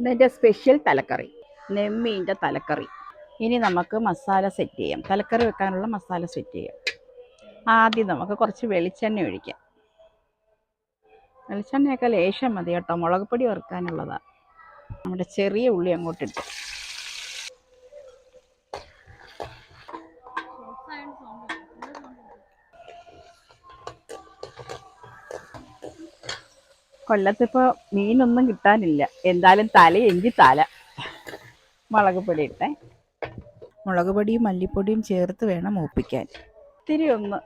ഇതിന്റെ സ്പെഷ്യൽ തലക്കറി നെമ്മീന്റെ തലക്കറി. ഇനി നമുക്ക് മസാല സെറ്റ് ചെയ്യാം. തലക്കറി വെക്കാനുള്ള മസാല സെറ്റ് ചെയ്യാം. ആദ്യം നമുക്ക് കുറച്ച് വെളിച്ചെണ്ണ ഒഴിക്കാം. വെളിച്ചെണ്ണയൊക്കെ ലേശം മതി കേട്ടോ. മുളക് പൊടി വറുക്കാനുള്ളതാണ് നമ്മുടെ ചെറിയ ഉള്ളി അങ്ങോട്ടിട്ട്. കൊല്ലത്തിപ്പോൾ മീനൊന്നും കിട്ടാനില്ല. എന്തായാലും തലയെങ്കിൽ തല. മുളക് പൊടി ഇട്ടേ. മുളക് പൊടിയും മല്ലിപ്പൊടിയും ചേർത്ത് വേണം മൂപ്പിക്കാൻ. ഇത്തിരി ഒന്ന്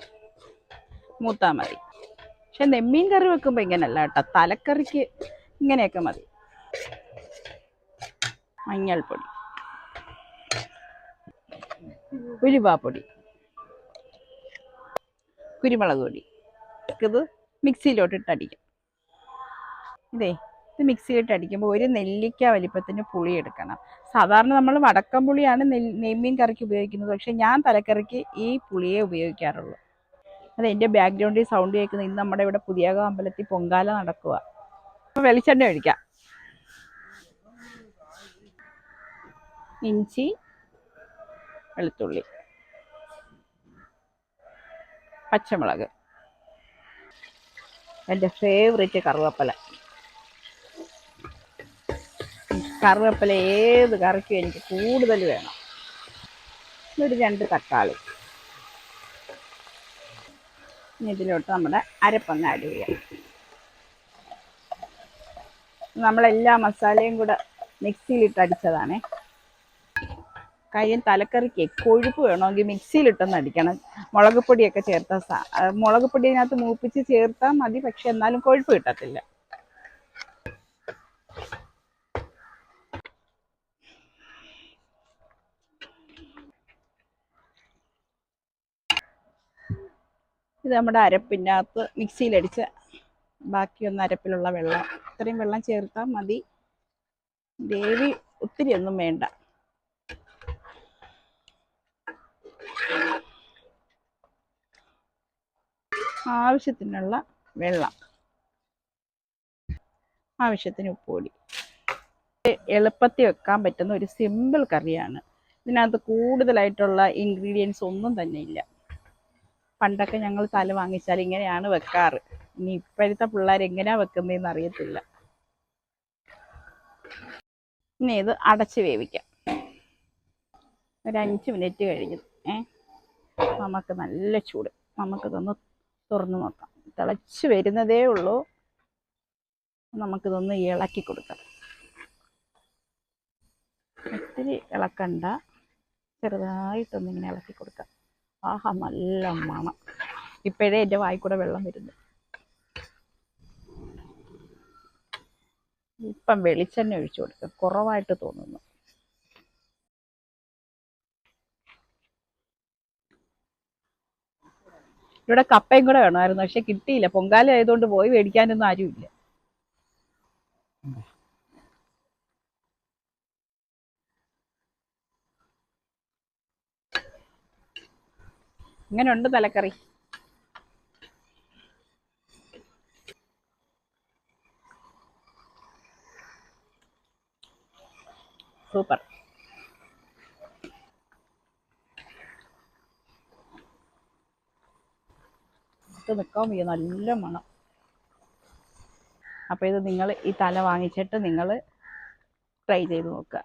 മൂത്താൽ മതി. പക്ഷെ നെമ്മീൻ കറി വെക്കുമ്പോൾ ഇങ്ങനല്ല കേട്ടോ. തലക്കറിക്ക് ഇങ്ങനെയൊക്കെ മതി. മഞ്ഞൾപ്പൊടി. ഉലുവാപ്പൊടി. കുരുമുളക് പൊടി. ഇത് മിക്സിയിലോട്ടിട്ട് അടിക്കാം ഇതേ ഇത് മിക്സിയിലിട്ട് അടിക്കുമ്പോൾ ഒരു നെല്ലിക്ക വലിപ്പത്തിന് പുളി എടുക്കണം. സാധാരണ നമ്മൾ വടക്കം പുളിയാണ് നെൽ നെയ്മീൻ കറിക്ക് ഉപയോഗിക്കുന്നത്. പക്ഷേ ഞാൻ തലക്കറിക്ക് ഈ പുളിയെ ഉപയോഗിക്കാറുള്ളൂ. അത് എന്റെ ബാക്ക്ഗ്രൗണ്ടിൽ സൗണ്ട് കേൾക്കുന്നത് ഇന്ന് നമ്മുടെ ഇവിടെ പുതിയക അമ്പലത്തിൽ പൊങ്കാല നടക്കുക അപ്പോൾ വെളിച്ചെണ്ണ ഒഴിക്കാം. ഇഞ്ചി വെളുത്തുള്ളി പച്ചമുളക് എന്റെ ഫേവറേറ്റ് കറുവപ്പല. കറുവേപ്പില ഏത് കറിക്കും എനിക്ക് കൂടുതൽ വേണം. ഒരു രണ്ട് തക്കാളി. ഇതിലോട്ട് നമ്മുടെ അരപ്പൊന്ന് ആഡ് ചെയ്യാം. നമ്മളെല്ലാ മസാലയും കൂടെ മിക്സിയിലിട്ട് അടിച്ചതാണേ. കയ്യും തലക്കറിക്ക് കൊഴുപ്പ് വേണമെങ്കിൽ മിക്സിയിലിട്ടൊന്ന് അടിക്കണം. മുളക് പൊടിയൊക്കെ ചേർത്ത സ- ആ, മുളക് പൊടി അതിനകത്ത് മൂപ്പിച്ച് ചേർത്താൽ മതി പക്ഷെ എന്നാലും കൊഴുപ്പ് കിട്ടത്തില്ല. ഇത് നമ്മുടെ അരപ്പിനകത്ത് മിക്സിയിലടിച്ച് ബാക്കിയൊന്ന് അരപ്പിലുള്ള വെള്ളം. ഇത്രയും വെള്ളം ചേർത്താൽ മതി. ദേവി ഒത്തിരി ഒന്നും വേണ്ട. ആവശ്യത്തിനുള്ള വെള്ളം. ആവശ്യത്തിന് ഉപ്പുപൊടി. എളുപ്പത്തിൽ വെക്കാൻ പറ്റുന്ന ഒരു സിമ്പിൾ കറിയാണ്. ഇതിനകത്ത് കൂടുതലായിട്ടുള്ള ഇൻഗ്രീഡിയൻസ് ഒന്നും തന്നെ ഇല്ല. പണ്ടൊക്കെ ഞങ്ങൾ തല വാങ്ങിച്ചാൽ ഇങ്ങനെയാണ് വെക്കാറ്. ഇനി ഇപ്പോഴത്തെ പിള്ളേർ എങ്ങനെയാ വെക്കുന്നതെന്ന് അറിയത്തില്ല. ഇനി ഇത് അടച്ച് വേവിക്കാം. ഒരു അഞ്ച് മിനിറ്റ് കഴിഞ്ഞു. ഏ? നമുക്ക് നല്ല ചൂട്. നമുക്കിതൊന്ന് തുറന്നു നോക്കാം. തിളച്ച് വരുന്നതേ ഉള്ളൂ. നമുക്കിതൊന്ന് ഇളക്കി കൊടുക്കാം. ഒത്തിരി ഇളക്കണ്ട. ചെറുതായിട്ടൊന്നിങ്ങനെ ഇളക്കി കൊടുക്കാം. ആഹാ നല്ല മണം ഇപ്പോഴേ എന്റെ വായിക്കൂടെ കൂടെ വെള്ളം വരുന്നു. ഇപ്പം വെളിച്ചെണ്ണ ഒഴിച്ചു കൊടുക്കുക കുറവായിട്ട് തോന്നുന്നു. ഇവിടെ കപ്പയും കൂടെ വേണമായിരുന്നു. പക്ഷെ കിട്ടിയില്ല. പൊങ്കാല ആയതുകൊണ്ട് പോയി മേടിക്കാനൊന്നും ആരുമില്ല. എങ്ങനെയുണ്ട് തലക്കറി. സൂപ്പർ. നിൽക്കാൻ വയ്യ നല്ല മണം. അപ്പോൾ ഇത് നിങ്ങൾ ഈ തല വാങ്ങിച്ചിട്ട് നിങ്ങൾ ട്രൈ ചെയ്ത് നോക്കുക.